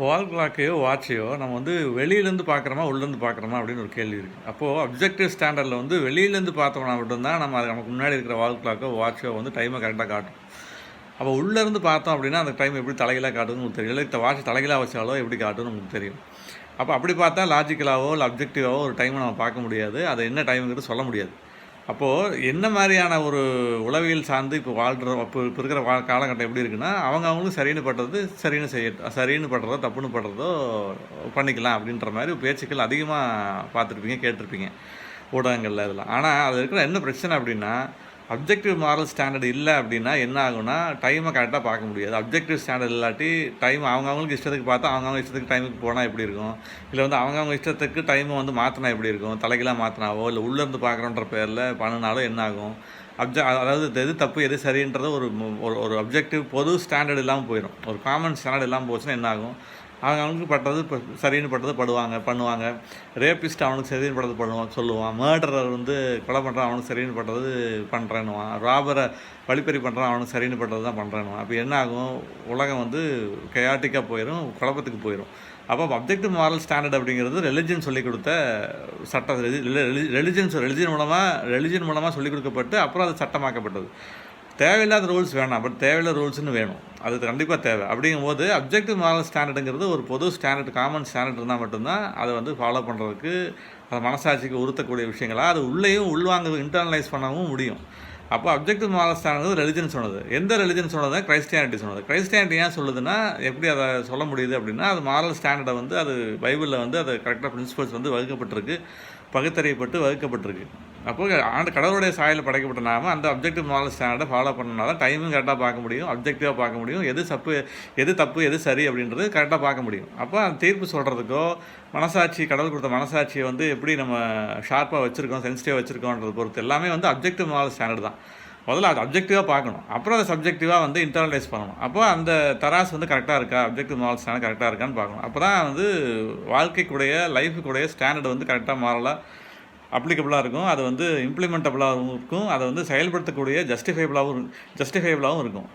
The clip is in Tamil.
வால் கிளாக்கையோ வாட்சையோ நம்ம வந்து வெளியிலேருந்து பார்க்குறோமா உள்ளேருந்து பார்க்குறோமா அப்படின்னு ஒரு கேள்வி இருக்குது அப்போது அப்ஜெக்டிவ் ஸ்டாண்டர்டில் வந்து வெளியிலேருந்து பார்த்தோம்னா மட்டும்தான் நம்ம அது நமக்கு முன்னாடி இருக்கிற வால் கிளாக்கோ வாட்சோ வந்து டைமை கரெக்டாக காட்டும். அப்போ உள்ளேருந்து பார்த்தோம் அப்படின்னா அந்த டைம் எப்படி தலைகளாக காட்டுன்னு உங்களுக்கு தெரியும். இல்லை வாட்ச் தலைகளாக வச்சாலோ எப்படி காட்டுன்னு நமக்கு தெரியும். அப்போ அப்படி பார்த்தா லாஜிக்கலாகவோ இல்லை அப்ஜெக்டிவாகவோ ஒரு டைமை நம்ம பார்க்க முடியாது. அது என்ன டைமுங்கிறது சொல்ல முடியாது. அப்போது என்ன மாதிரியான ஒரு உளவியல் சார்ந்து இப்போ வாழ்கிற இப்போ இப்போ இருக்கிற வா காலகட்டம் எப்படி இருக்குன்னா அவங்க அவங்களுக்கு சரின்னு படுறது சரின்னு செய்ய சரின்னு படுறதோ தப்புன்னு படுறதோ பண்ணிக்கலாம் அப்படின்ற மாதிரி பேச்சுக்கள் அதிகமாக பார்த்துருப்பீங்க கேட்டிருப்பீங்க ஊடகங்களில் இதெல்லாம். ஆனால் அதில் இருக்கிற என்ன பிரச்சனை அப்படின்னா அப்ஜெக்டிவ் மாரல் ஸ்டாண்டர்ட் இல்லை அப்படின்னா என்ன ஆகும்னா டைமை கரெக்டாக பார்க்க முடியாது. அப்ஜெக்டிவ் ஸ்டாண்டர்ட் இல்லாட்டி டைம் அவங்கவுங்களுக்கு இஷ்டத்துக்கு பார்த்தா அவங்கவுங்க இஷ்டத்துக்கு டைமுக்கு போனால் எப்படி இருக்கும்? இல்லை வந்து அவங்கவுங்க இஷ்டத்துக்கு டைமை வந்து மாற்றினா எப்படி இருக்கும்? தலைக்கெல்லாம் மாற்றினாவோ இல்லை உள்ளேருந்து பார்க்குறோன்ற பேரில் பண்ணினாலும் என்ன ஆகும்? அப்ஜெ அதாவது எது தப்பு எது சரின்றது ஒரு ஒரு- ஒரு அப்ஜெக்டிவ் பொது ஸ்டாண்டர்ட் இல்லாமல் போயிடும் ஒரு காமன் ஸ்டாண்டர்ட் இல்லாமல் போச்சுன்னா என்ன ஆகும்? அவங்க அவனுக்கு பட்டது இப்போ சரின்னு பட்டது படுவாங்க பண்ணுவாங்க. ரேபிஸ்ட் அவனுக்கு சரின்னு பட்டது பண்ணுவான் சொல்லுவான். மேர்டரர் வந்து கொலை பண்ணுறான் அவனுக்கு சரின்னு பட்டது பண்ணுறேன்னுவான் ராபரை வழிப்பறி பண்ணுறான் அவனுக்கு சரின்னு பட்டது தான் பண்ணுறேன்னுவான் அப்போ என்ன ஆகும்? உலகம் வந்து கயாட்டிக்காக போயிடும் குழப்பத்துக்கு போயிடும் அப்போ அப்ஜெக்டிவ் மாரல் ஸ்டாண்டர்ட் அப்படிங்கிறது ரெலிஜன் சொல்லிக் கொடுத்த சட்ட ரெலிஜன்ஸ் ரெலிஜன் மூலமாக ரெலிஜன் மூலமாக சொல்லிக் கொடுக்கப்பட்டு அப்புறம் அது சட்டமாக்கப்பட்டது. தேவையில்லாத ரூல்ஸ் வேணாம் பட் தேவையில்லாத ரூல்ஸ்னு வேணும். அது கண்டிப்பாக தேவை. அப்படிங்கும்போது அப்ஜெக்டிவ் மாரல் ஸ்டாண்டர்டுங்கிறது ஒரு பொது ஸ்டாண்டர்ட் காமன் ஸ்டாண்டர்ட் இருந்தால் மட்டும்தான் அதை வந்து ஃபாலோ பண்ணுறதுக்கு அது மனசாட்சிக்கு உறுத்தக்கூடிய விஷயங்களா? அது உள்ளேயும் உள்வாங்க இன்டர்னலைஸ் பண்ணவும் முடியும். அப்போ அப்ஜெக்டிவ் மாரல் ஸ்டாண்டர்ட் ரிலிஜன் சொன்னது. எந்த ரிலிஜன் சொன்னது? கிறிஸ்டியானிட்டி சொன்னது. கிறிஸ்டியானிட்டி ஏன் சொல்லுதுன்னா எப்படி அதை சொல்ல முடியுது அப்படின்னா அது மாரல் ஸ்டாண்டர்டை வந்து அது பைபிளில் வந்து அது கரெக்டாக பிரின்சிபல்ஸ் வந்து வகுக்கப்பட்டிருக்கு. பகுத்தறியப்பட்டு வகுக்கப்பட்டிருக்கு. அப்போ ஆண்டு கடவுளுடைய சாயலில் படைக்கப்பட்ட நாம அந்த அப்ஜெக்டிவ் நாலேஜ் ஸ்டாண்டர்டை ஃபாலோ பண்ணனால டைமும் கரெக்டாக பார்க்க முடியும் அப்ஜெக்டிவாக பார்க்க முடியும் எது தப்பு எது தப்பு எது சரி அப்படின்றது கரெக்டாக பார்க்க முடியும். அப்போ அந்த தீர்ப்பு சொல்கிறதுக்கோ மனசாட்சி கடவுள் கொடுத்த மனசாட்சியை வந்து எப்படி நம்ம ஷார்ப்பாக வச்சுருக்கோம் சென்சிட்டிவாக வச்சுருக்கோன்றது பொறுத்து எல்லாமே வந்து அப்ஜெக்டிவ் நாலேஜ் ஸ்டாண்டர்ட் தான். முதல்ல அது அப்ஜெக்டிவாக பார்க்கணும். அப்புறம் அதை சப்ஜெக்டிவாக வந்து இன்டர்னலைஸ் பண்ணணும். அப்போ அந்த தராசு வந்து கரெக்டாக இருக்கா? அப்ஜெக்டிவ் நாலேஜ் ஸ்டாண்டர்ட் கரெக்டாக இருக்கான்னு பார்க்கணும். அப்போ தான் வந்து வாழ்க்கைக்குடைய லைஃபுக்குடைய ஸ்டாண்டர்ட் வந்து கரெக்டாக மாறலாக அப்ளிகபிளாக இருக்கும். அது வந்து இம்ப்ளிமெண்டபுளாகவும் இருக்கும். அதை வந்து செயல்படுத்தக்கூடிய ஜஸ்டிஃபைபிளாகவும் ஜஸ்டிஃபைபிளாகவும் இருக்கும்.